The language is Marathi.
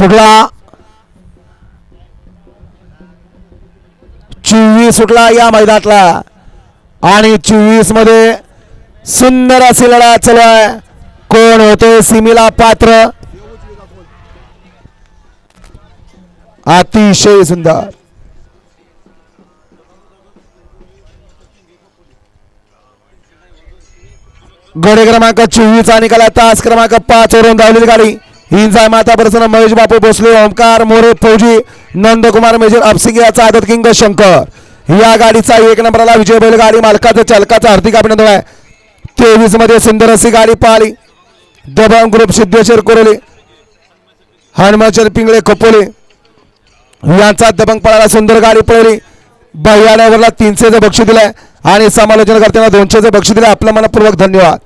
सुटला. चोवीस सुटला या मैदानातला. आणि चोवीसमध्ये सुंदर अशी लढा चालू आहे. कोण होते? सिमीला पात्र. अतिशय सुंदर. गडे क्रमांक चोवीस आणि निकाला तास क्रमांक पाच वरून धावलेली गाडी. हिंजाय माता प्रसन्न महेश बापू भोसले ओमकार मोरे फौजी नंदकुमार मेजर अपसिंग याचा आदत किंग शंकर. या गाडीचा एक नंबरला विजय बैलगाडी गाडी मालकाचं हार्दिक अभिनंदन आहे. तेवीसमध्ये सुंदर अशी गाडी पाहिली. दबंग ग्रुप सिद्धेश्वर कोरोले हनुमाचल पिंगळे कपोले. यांचा दबंग पळाला सुंदर गाडी पळवली भैयाड्यावरला तीनशेचं बक्षी दिलंय. आणि समालोचन करताना दोनशेचं बक्षी दिलंय. आपलं मनपूर्वक धन्यवाद.